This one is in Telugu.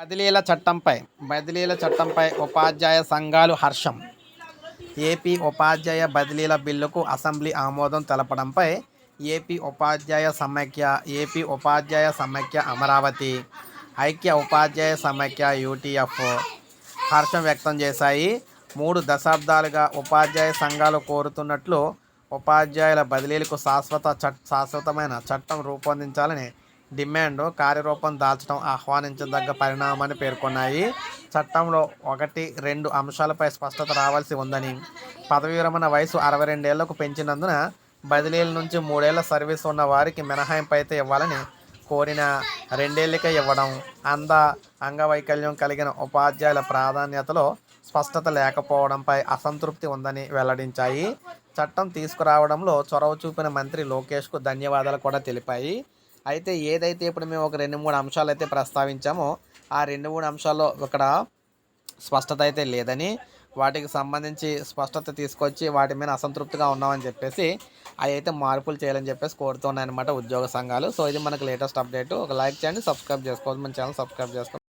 బదిలీల చట్టంపై బదిలీల చట్టంపై ఉపాధ్యాయ సంఘాలు హర్షం. ఏపీ ఉపాధ్యాయ బదిలీల బిల్లుకు అసెంబ్లీ ఆమోదం తెలపడంపై ఏపీ ఉపాధ్యాయ సమైక్య ఏపీ ఉపాధ్యాయ సమైక్య అమరావతి ఐక్య ఉపాధ్యాయ సమైక్య యూటీఎఫ్ హర్షం వ్యక్తం చేశాయి. మూడు దశాబ్దాలుగా ఉపాధ్యాయ సంఘాలు కోరుతున్నట్లు ఉపాధ్యాయుల బదిలీలకు శాశ్వత చట్ శాశ్వతమైన చట్టం రూపొందించాలని డిమాండ్ కార్యరూపం దాల్చడం ఆహ్వానించదగ్గ పరిణామాన్ని పేర్కొన్నాయి. చట్టంలో ఒకటి రెండు అంశాలపై స్పష్టత రావాల్సి ఉందని. పదవి విరమణ వయసు అరవై రెండేళ్ళకు పెంచినందున బదిలీల నుంచి మూడేళ్ళ సర్వీస్ ఉన్న వారికి మినహాయింపు అయితే ఇవ్వాలని కోరిన రెండేళ్ళకే ఇవ్వడం అంద అంగవైకల్యం కలిగిన ఉపాధ్యాయుల ప్రాధాన్యతలో స్పష్టత లేకపోవడంపై అసంతృప్తి ఉందని వెల్లడించాయి. చట్టం తీసుకురావడంలో చొరవ చూపిన మంత్రి లోకేష్కు ధన్యవాదాలు కూడా తెలిపాయి. అయితే ఏదైతే ఇప్పుడు మేము ఒక రెండు మూడు అంశాలు అయితే ప్రస్తావించామో ఆ రెండు మూడు అంశాల్లో ఇక్కడ స్పష్టత అయితే లేదని వాటికి సంబంధించి స్పష్టత తీసుకొచ్చి వాటి మీద అసంతృప్తిగా ఉన్నామని చెప్పేసి అవి అయితే మార్పులు చేయాలని చెప్పేసి కోరుతున్నాయి అనమాట ఉద్యోగ సంఘాలు. సో ఇది మనకు లేటెస్ట్ అప్డేట్. ఒక లైక్ చేయండి సబ్స్క్రైబ్ చేసుకోవాలి మన ఛానల్ సబ్స్క్రైబ్ చేసుకోండి.